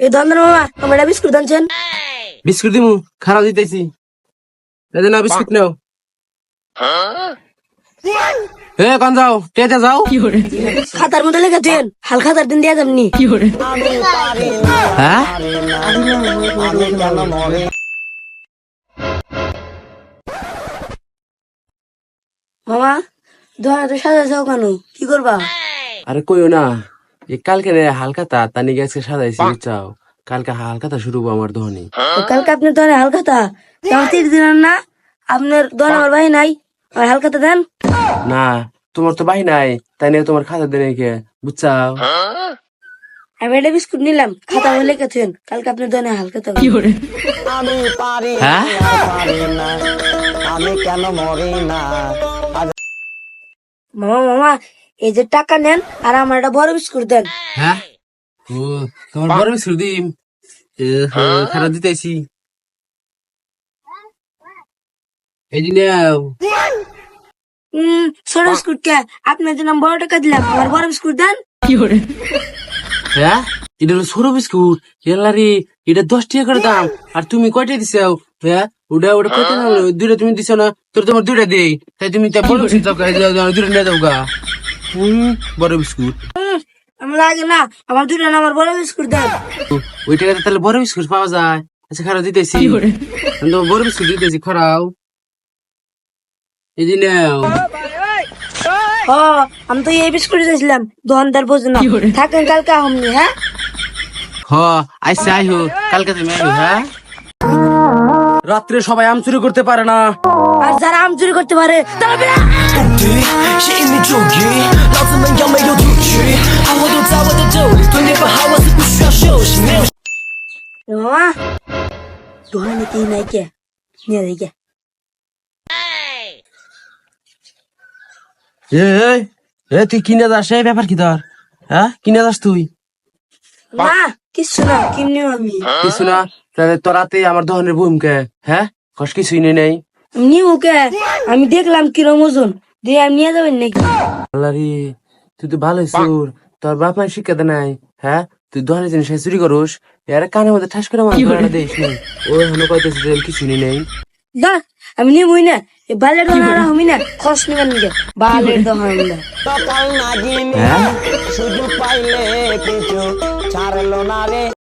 এই ধন্দ্র মামা আমার একটা বিস্কুট আনছেন? বিস্কুট দিমু খারাপ দিতেছি। বিস্কুট নাও। এ কান যাও টেতে যাও। খাতার মধ্যে লেগে দিন হাল খাতার দিন দিয়ে যাবনি। হ্যাঁ? মামা দোকানে তো সাজা যাও কেন? কি করবা? আরে কইও না। কালকে রে হালকা তা তানি গেছে সাজাইছি চাও কালকে হালকা তা শুরু হব আমার দহনি তো কালকে আপনি দোকানে হাল খাতা তিন দিন না? আপনার দোকানে আমার ভাই নাই? আর হাল খাতা দেন। না তোমার তো বাহি নাই তাই নিয়ে তোমার খাতা দেনে কে বুঝছাও? আমি একটা বিস্কুট নিলাম খাতা লেগেছেন কালকে আপনার দোকানে হাল? খাতা আমি পারি হ্যাঁ? পারি না আমি কেন মরি না? মামা মামা এই যে টাকা নেন আর আমার একটা বড় বিস্কুট দেন। হ্যাঁ? ও তোমার বড় বিস্কুট দিম। হ্যাঁ, খারাপ দিতেছি। এই যে নাও। উম, ছোট বিস্কুট কে? আপনার জন্য বড় টাকা দিলাম আমার বড় বিস্কুট দেন। কি হ্যাঁ? এটা হলো ছোট বিস্কুট। এলারি এটা দশ টাকা করে দাম। আর তুমি কয়টা দিছাও? হ্যাঁ? ওটা ওটা কয়টা দাম? দুইটা তুমি দিছো না তোর তোমার দুইটা দেই। তাই তুমি তা দাও, দুইটা নিয়ে যাও গা হুম বড় বিস্কুট। আমার লাগে না আমার দুটো আমার বড় বিস্কুট দেন ও, ওই টাকাতে তাহলে বড় বিস্কুট পাওয়া যায়। আচ্ছা খারাপ দিতেছি। আমি তোমার বড় বিস্কুট দিতেছি খারাপ। এই যে নাও। হ আমি তো এই বিস্কুট দিয়েছিলাম দোকানদার বোঝো না। থাকেন কালকে আমনি হ্যাঁ? হ আইসা আইহো কালকে তুমি আইহো হ্যাঁ? রাত্রে সবাই আম চুরি করতে পারে না। আর যারা আম চুরি করতে পারে তারা বেরা- 吸引你注意，老子们要没有主曲，爱我都在我的兜里，对你不好我是不需要休息，没有。 মামা দোকানে কি নাই কে নিয়ে দেখে এ এ, এ তুই কিনে যাস এই ব্যাপার কি তোর হ্যাঁ কিনে যাস তুই না কিছু না কিনে আমি কিছু না তাহলে তোরাতে আমার দহনের ভূমিকা হ্যাঁ কষ্ট কিছুই নেই নেই আমি নিবো কে আমি দেখলাম কিরম ওজন দিয়ে আমি নিয়ে যাবেন নাকি? আল্লাহরে তুই তো ভালোই সুর তোর বাপ মায়ের শিক্ষা দে নাই হ্যাঁ? তুই দহনের জিনিস চুরি করস। এর কানের মধ্যে ঠাস করে আমার দিস নি ও এখনও কইতেছে যে কিছু নেই। না আমি নিবই না। এই বালের দোকান আমি না। খস নিবেন নাকি বালের দোকান না। সকাল নাগিনি হ্যাঁ? সুযোগ পাইলে কিছু ছাড়লো না রে।